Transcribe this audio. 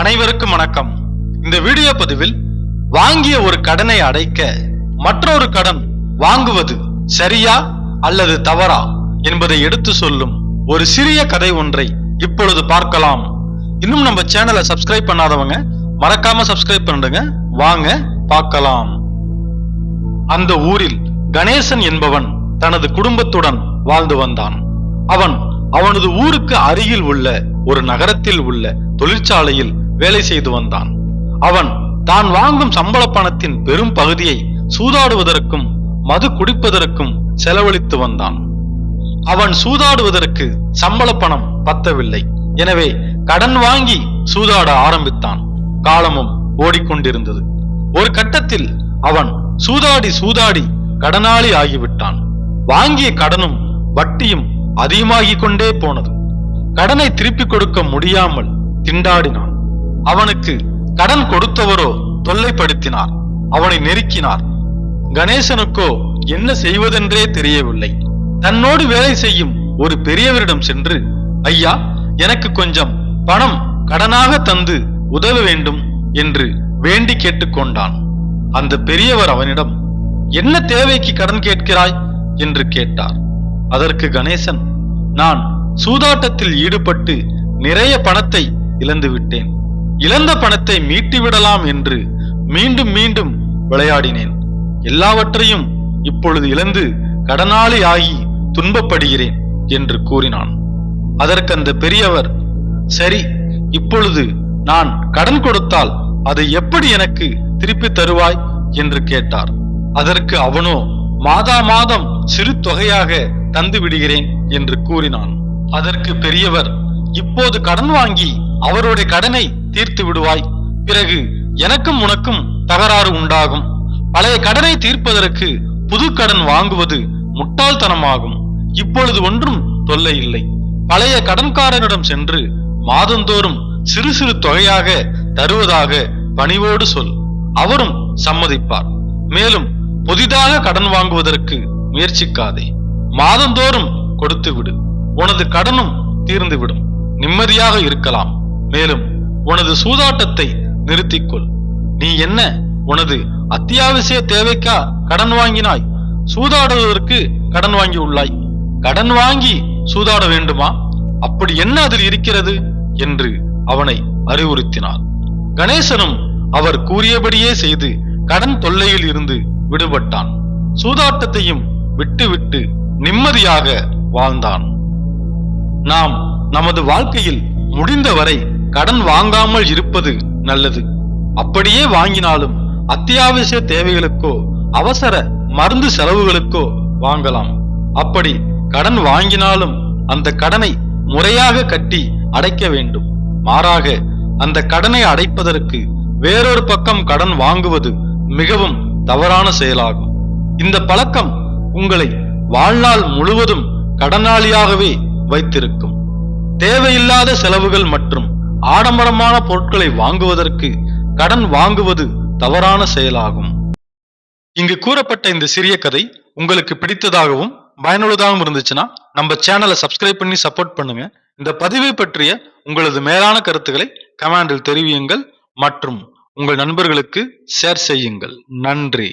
அனைவருக்கும் வணக்கம். இந்த வீடியோ பதிவில் வாங்கிய ஒரு கடனை அடைக்க மற்றொரு கடன் வாங்குவது சரியா அல்லது தவறா என்பதை எடுத்து சொல்லும் ஒரு சிறிய கதை ஒன்றை இப்பொழுது பார்க்கலாம். இன்னும் நம்ம சேனலை சப்ஸ்கிரைப் பண்ணாதவங்க மறக்காம சப்ஸ்கிரைப் பண்ணுங்க வாங்க பார்க்கலாம். அந்த ஊரில் கணேசன் என்பவன் தனது குடும்பத்துடன் வாழ்ந்து வந்தான். அவன் அவனது ஊருக்கு அருகில் உள்ள ஒரு நகரத்தில் உள்ள தொழிற்சாலையில் வேலை செய்து வந்தான். அவன் தான் வாங்கும் சம்பள பணத்தின் பெரும் பகுதியை சூதாடுவதற்கும் மது குடிப்பதற்கும் செலவழித்து வந்தான். அவன் சூதாடுவதற்கு சம்பள பணம் பத்தவில்லை. எனவே கடன் வாங்கி சூதாட ஆரம்பித்தான். காலமும் ஓடிக்கொண்டிருந்தது. ஒரு கட்டத்தில் அவன் சூதாடி சூதாடி கடனாளி ஆகிவிட்டான். வாங்கிய கடனும் வட்டியும் அதிகமாகிக் கொண்டே போனது. கடனை திருப்பிக் கொடுக்க முடியாமல் திண்டாடினான். அவனுக்கு கடன் கொடுத்தவரோ தொல்லைப்படுத்தினார் அவனை நெருக்கினார். கணேசனுக்கோ என்ன செய்வதென்றே தெரியவில்லை. தன்னோடு வேலை செய்யும் ஒரு பெரியவரிடம் சென்று ஐயா எனக்கு கொஞ்சம் பணம் கடனாக தந்து உதவ வேண்டும் என்று வேண்டி கேட்டுக்கொண்டான் அந்த பெரியவர் அவனிடம் என்ன தேவைக்கு கடன் கேட்கிறாய்? என்று கேட்டார். அதற்கு கணேசன் நான் சூதாட்டத்தில் ஈடுபட்டு நிறைய பணத்தை இழந்து விட்டேன் இழந்த பணத்தை மீட்டு விடலாம் என்று மீண்டும் மீண்டும் விளையாடினேன். எல்லாவற்றையும் இப்பொழுது இழந்து கடனாளி ஆகி துன்பப்படுகிறேன் என்று கூறினான். அதற்கு அந்த பெரியவர் சரி இப்பொழுது நான் கடன் கொடுத்தால் அதை எப்படி எனக்கு திருப்பி தருவாய்? என்று கேட்டார். அதற்கு அவனோ மாதா மாதம் சிறு தொகையாக தந்து விடுகிறேன் என்று கூறினான். அதற்கு பெரியவர் இப்போது கடன் வாங்கி அவருடைய கடனை தீர்த்து விடுவாய். பிறகு எனக்கும் உனக்கும் தகராறு உண்டாகும். பழைய கடனை தீர்ப்பதற்கு புது கடன் வாங்குவது முட்டாள்தனமாகும். இப்பொழுது ஒன்றும் தொல்லை இல்லை. பழைய கடன்காரனிடம் சென்று மாதந்தோறும் சிறு சிறு தொகையாக தருவதாக பணிவோடு சொல். அவரும் சம்மதிப்பார். மேலும் புதிதாக கடன் வாங்குவதற்கு முயற்சிக்காதே. மாதந்தோறும் கொடுத்து விடு. உனது கடனும் தீர்ந்துவிடும் நிம்மதியாக இருக்கலாம். மேலும் உனது சூதாட்டத்தை நிறுத்திக்கொள். நீ என்ன? உனது அத்தியாவசிய தேவைக்கா கடன் வாங்கினாய்? சூதாடுவதற்கு கடன் வாங்கி உள்ளாய் கடன் வாங்கி சூதாட வேண்டுமா? அப்படி என்ன அதில் இருக்கிறது? என்று அவனை அறிவுறுத்தினார் கணேசனும் அவர் கூறியபடியே செய்து கடன் தொல்லையில் இருந்து விடுபட்டான். சூதாட்டத்தையும் விட்டுவிட்டு நிம்மதியாக வாழ்ந்தான். நாம் நமது வாழ்க்கையில் முடிந்தவரை கடன் வாங்காமல் இருப்பது நல்லது. அப்படியே வாங்கினாலும் அத்தியாவசிய தேவைகளுக்கோ அவசர மருந்து செலவுகளுக்கோ வாங்கலாம். அப்படி கடன் வாங்கினாலும் அந்த கடனை முறையாக கட்டி அடைக்க வேண்டும். மாறாக அந்த கடனை அடைப்பதற்கு வேறொரு பக்கம் கடன் வாங்குவது மிகவும் தவறான செயலாகும். இந்த பழக்கம் உங்களை வாழ்நாள் முழுவதும் கடனாளியாகவே வைத்திருக்கும். தேவையில்லாத செலவுகள் மற்றும் ஆடம்பரமான பொருட்களை வாங்குவதற்கு கடன் வாங்குவது தவறான செயலாகும். இங்கு கூறப்பட்ட இந்த சிறிய கதை உங்களுக்கு பிடித்ததாகவும் பயனுள்ளதாகவும் இருந்துச்சுன்னா நம்ம சேனலை சப்ஸ்கிரைப் பண்ணி சப்போர்ட் பண்ணுங்க. இந்த பதிவை பற்றிய உங்களது மேலான கருத்துக்களை கமெண்டில் தெரிவியுங்கள் மற்றும் உங்கள் நண்பர்களுக்கு ஷேர் செய்யுங்கள். நன்றி.